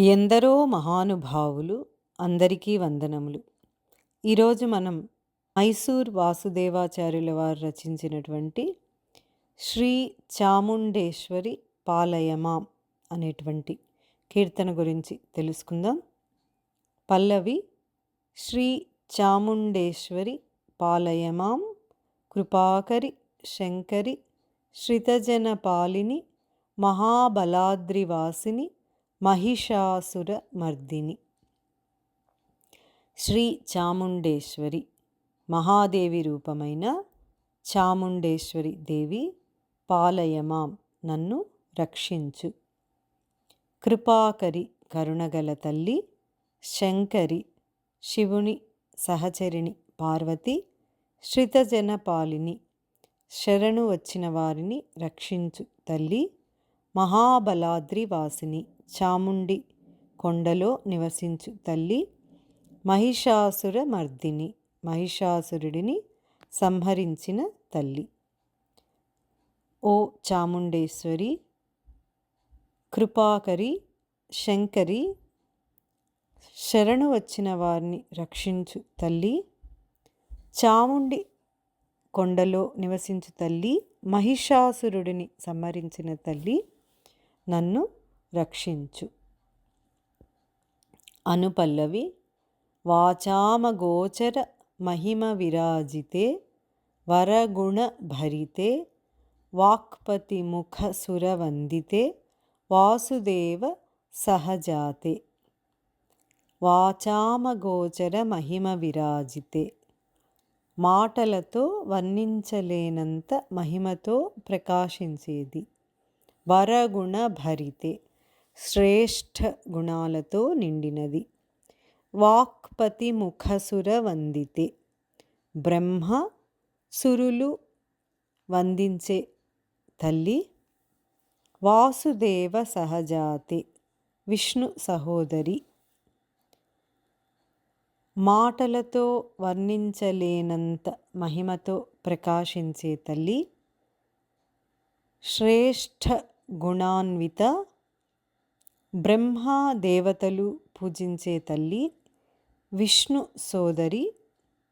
ఎందరో మహానుభావులు అందరికీ వందనములు. ఈరోజు మనం మైసూర్ వాసుదేవాచార్యుల వారు రచించినటువంటి శ్రీ చాముండేశ్వరి పాలయమాం అనేటువంటి కీర్తన గురించి తెలుసుకుందాం. పల్లవి శ్రీ చాముండేశ్వరి పాలయమాం కృపాకరి శంకరి శ్రితజన పాలిని మహాబలాద్రివాసిని మహిషాసుర మర్దిని శ్రీ చాముండేశ్వరి మహాదేవి రూపమైన చాముండేశ్వరి దేవి పాలయమాం నన్ను రక్షించు. కృపాకరి కరుణగల తల్లి శంకరి శివుని సహచరిణి పార్వతి శ్రితజనపాలిని శరణు వచ్చిన వారిని రక్షించు తల్లి మహాబలాద్రి వాసిని చాముండి కొండలో నివసించు తల్లి మహిషాసుర మర్దిని మహిషాసురుడిని సంహరించిన తల్లి. ఓ చాముండేశ్వరి కృపాకరి శంకరి శరణు వచ్చిన వారిని రక్షించు తల్లి. చాముండి కొండలో నివసించు తల్లి మహిషాసురుడిని సంహరించిన తల్లి. నన్ను రక్షించు. అనుపల్లవి వాచామగోచర మహిమ విరాజితే వరగుణ భరితే వాక్పతి ముఖ సురవందితే వాసుదేవ సహజాతే. వాచామగోచర మహిమ విరాజితే మాటలతో వర్ణించలేనంత మహిమతో ప్రకాశించేది వరగుణ భరితే. శ్రేష్ఠ గుణాలతో నిండినది. వాక్పతి ముఖసుర వందితే బ్రహ్మ సురులు వందించే తల్లి వాసుదేవ సహజాతి విష్ణు సహోదరి. మాటలతో వర్ణించలేనంత మహిమతో ప్రకాశించే తల్లి శ్రేష్ఠ గుణాన్విత బ్రహ్మా దేవతలు పూజించే తల్లి విష్ణు సోదరి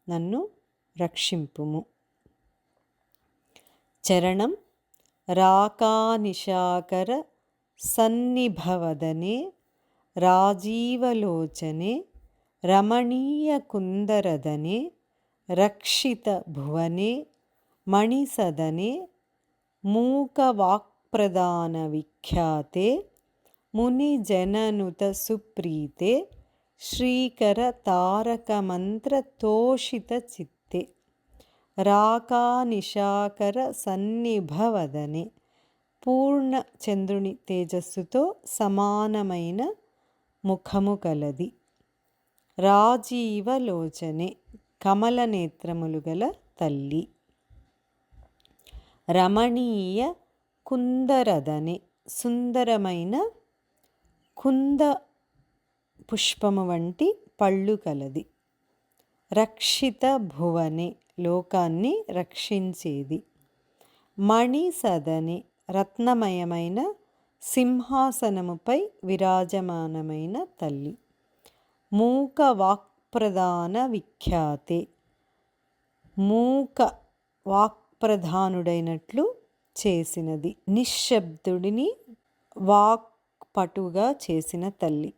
నన్ను రక్షింపుము. చరణం రాకానిశాకర సన్నిభవదనే రాజీవలోచనే రమణీయకుందరదనే రక్షిత భువనే మణిసదనే మూకవాక్ప్రదాన విఖ్యాతే మునిజననుత సుప్రీతే శ్రీకర తారకమంత్ర తోషిత చిత్తే రాకానిషాకర సన్నిభవదనే పూర్ణ చంద్రుని తేజస్సుతో సమానమైన ముఖము కలది రాజీవలోచనే కమల నేత్రములు గల తల్లి రమణీయ కుందరదనే సుందరమైన కుంద పుష్పము వంటి పళ్ళు కలది. రక్షిత భువనే లోకాన్ని రక్షించేది. మణి సదని రత్నమయమైన సింహాసనముపై విరాజమానమైన తల్లి. మూక వాక్ప్రధాన విఖ్యాతే. మూక వాక్ప్రధానుడైనట్లు చేసినది. నిశ్శబ్దుడిని వాక్ పటుగా చేసిన తల్లి.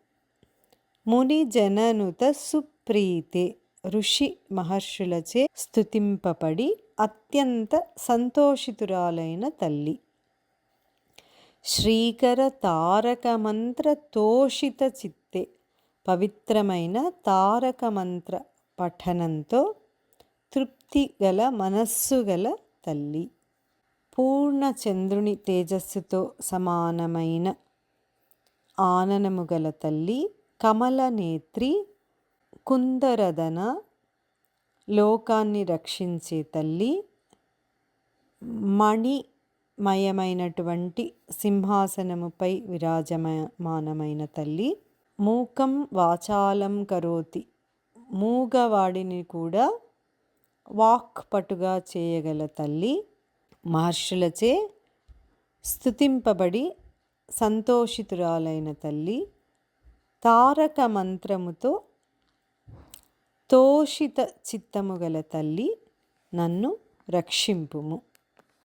ముని జననుత సుప్రీతే ఋషి మహర్షులచే స్థుతింపబడి అత్యంత సంతోషితురాలైన తల్లి. శ్రీకర తారక మంత్ర తోషిత చిత్తే పవిత్రమైన తారక మంత్ర పఠనంతో తృప్తి గల మనస్సు గల తల్లి. పూర్ణచంద్రుని తేజస్సుతో సమానమైన ఆననము గల తల్లి కమలనేత్రి కుందరదన లోకాన్ని రక్షించే తల్లి మణిమయమైనటువంటి సింహాసనముపై విరాజమానమైన తల్లి మూకం వాచాలం కరోతి మూగవాడిని కూడా వాక్ పటుగా చేయగల తల్లి మహర్షులచే స్థుతింపబడి సంతోషితురాలైన తల్లి తారక మంత్రముతో తోషిత చిత్తము గల తల్లి నన్ను రక్షింపుము